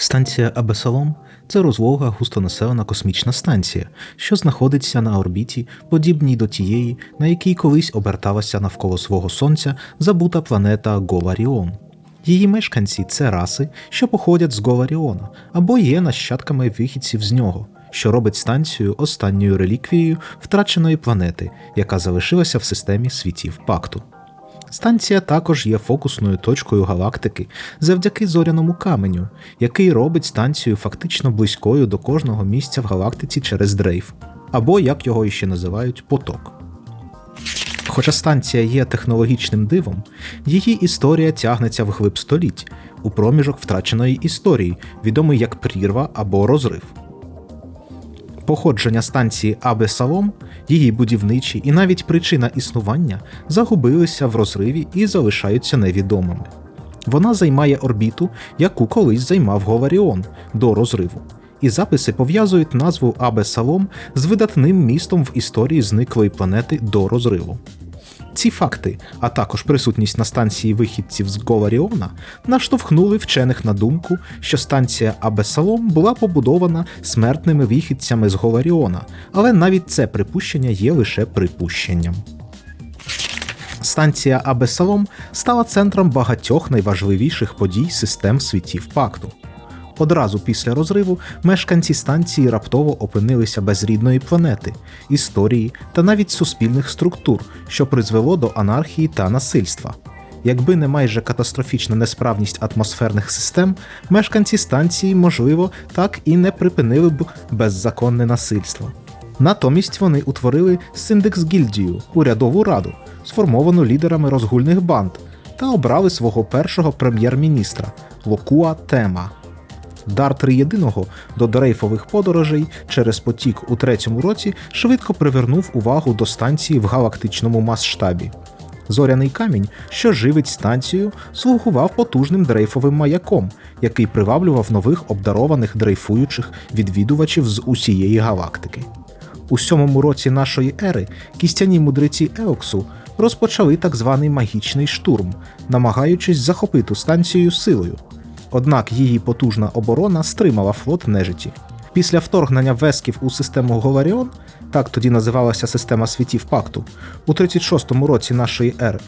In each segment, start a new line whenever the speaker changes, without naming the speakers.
Станція Абесалом це розлога густонаселена космічна станція, що знаходиться на орбіті, подібній до тієї, на якій колись оберталася навколо свого сонця забута планета Голаріон. Її мешканці це раси, що походять з Голаріона або є нащадками вихідців з нього, що робить станцію останньою реліквією втраченої планети, яка залишилася в системі світів пакту. Станція також є фокусною точкою галактики завдяки зоряному каменю, який робить станцію фактично близькою до кожного місця в галактиці через дрейф, або як його іще називають поток. Хоча станція є технологічним дивом, її історія тягнеться вглиб століть у проміжок втраченої історії, відомий як прірва або розрив. Походження станції Абе-Салом, її будівничі і навіть причина існування загубилися в розриві і залишаються невідомими. Вона займає орбіту, яку колись займав Голаріон до розриву, і записи пов'язують назву Абе-Салом з видатним містом в історії зниклої планети до розриву. Ці факти, а також присутність на станції вихідців з Голаріона, наштовхнули вчених на думку, що станція Абесалом була побудована смертними вихідцями з Голаріона, але навіть це припущення є лише припущенням. Станція Абесалом стала центром багатьох найважливіших подій систем світів пакту. Одразу після розриву мешканці станції раптово опинилися без рідної планети, історії та навіть суспільних структур, що призвело до анархії та насильства. Якби не майже катастрофічна несправність атмосферних систем, мешканці станції, можливо, так і не припинили б беззаконне насильство. Натомість вони утворили Синдекс Гільдію, урядову раду, сформовану лідерами розгульних банд, та обрали свого першого прем'єр-міністра Локуа Тема. Дар триєдиного до дрейфових подорожей через потік у третьому році швидко привернув увагу до станції в галактичному масштабі. Зоряний камінь, що живить станцію, слугував потужним дрейфовим маяком, який приваблював нових обдарованих дрейфуючих відвідувачів з усієї галактики. У сьомому році нашої ери кістяні мудреці Еоксу розпочали так званий магічний штурм, намагаючись захопити станцію силою. Однак її потужна оборона стримала флот нежиті. Після вторгнення весків у систему Голаріон, так тоді називалася система світів пакту, у 36-му році нашої ери,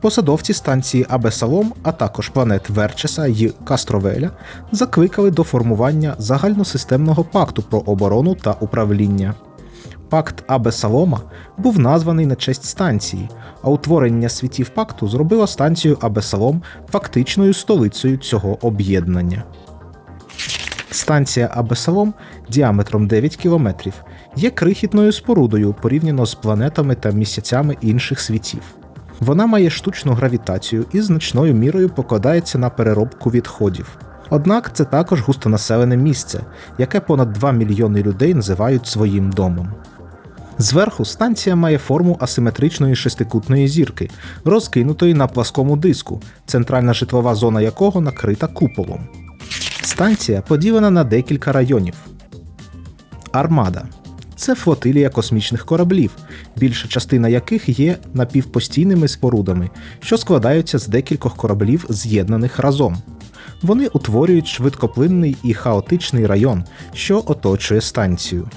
посадовці станції Абесалом, а також планет Верчеса й Кастровеля закликали до формування загальносистемного пакту про оборону та управління. Пакт Абесалома був названий на честь станції, а утворення світів пакту зробило станцію Абесалом фактичною столицею цього об'єднання. Станція Абесалом діаметром 9 кілометрів є крихітною спорудою порівняно з планетами та місяцями інших світів. Вона має штучну гравітацію і значною мірою покладається на переробку відходів. Однак це також густонаселене місце, яке понад 2 мільйони людей називають своїм домом. Зверху станція має форму асиметричної шестикутної зірки, розкинутої на пласкому диску, центральна житлова зона якого накрита куполом. Станція поділена на декілька районів. Армада це флотилія космічних кораблів, більша частина яких є напівпостійними спорудами, що складаються з декількох кораблів, з'єднаних разом. Вони утворюють швидкоплинний і хаотичний район, що оточує станцію.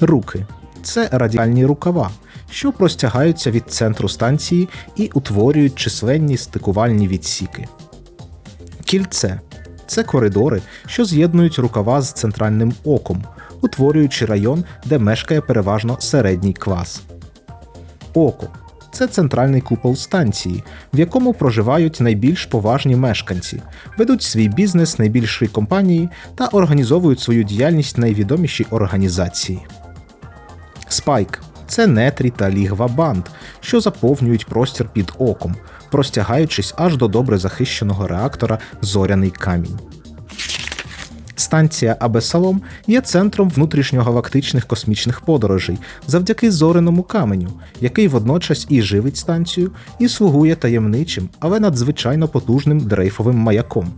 Руки це радіальні рукава, що простягаються від центру станції і утворюють численні стикувальні відсіки. Кільце це коридори, що з'єднують рукава з центральним оком, утворюючи район, де мешкає переважно середній клас. Око це центральний купол станції, в якому проживають найбільш поважні мешканці, ведуть свій бізнес найбільші компанії та організовують свою діяльність найвідоміші організації. Спайк це нетрі та лігва банд, що заповнюють простір під оком, простягаючись аж до добре захищеного реактора Зоряний камінь. Станція Абесалом є центром внутрішньогалактичних космічних подорожей завдяки зоряному каменю, який водночас і живить станцію, і слугує таємничим, але надзвичайно потужним дрейфовим маяком.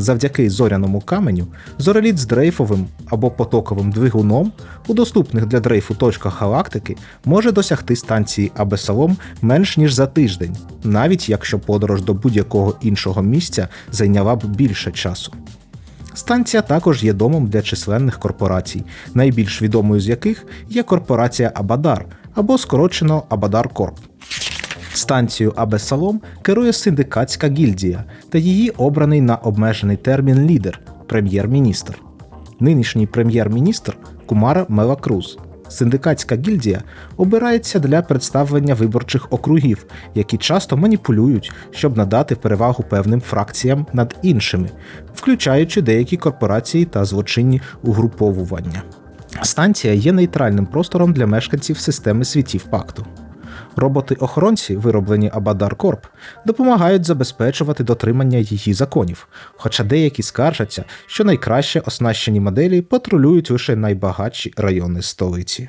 Завдяки зоряному каменю зореліт з дрейфовим або потоковим двигуном у доступних для дрейфу точках галактики може досягти станції Абесалом менш ніж за тиждень, навіть якщо подорож до будь-якого іншого місця зайняла б більше часу. Станція також є домом для численних корпорацій, найбільш відомою з яких є корпорація Абадар або скорочено Абадар Корп. Станцію Абесалом керує синдикатська гільдія та її обраний на обмежений термін лідер прем'єр-міністр. Нинішній прем'єр-міністр Кумара Мелакруз. Синдикатська гільдія обирається для представлення виборчих округів, які часто маніпулюють, щоб надати перевагу певним фракціям над іншими, включаючи деякі корпорації та злочинні угруповування. Станція є нейтральним простором для мешканців системи світів пакту. Роботи-охоронці, вироблені Абадар Корп, допомагають забезпечувати дотримання її законів, хоча деякі скаржаться, що найкраще оснащені моделі патрулюють лише найбагатші райони столиці.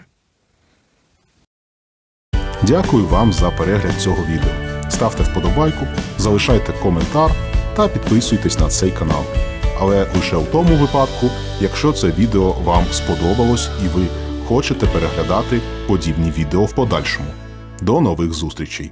Дякую вам за перегляд цього відео. Ставте вподобайку, залишайте коментар та підписуйтесь на цей канал. Але лише в тому випадку, якщо це відео вам сподобалось і ви хочете переглядати подібні відео в подальшому. До нових зустрічей!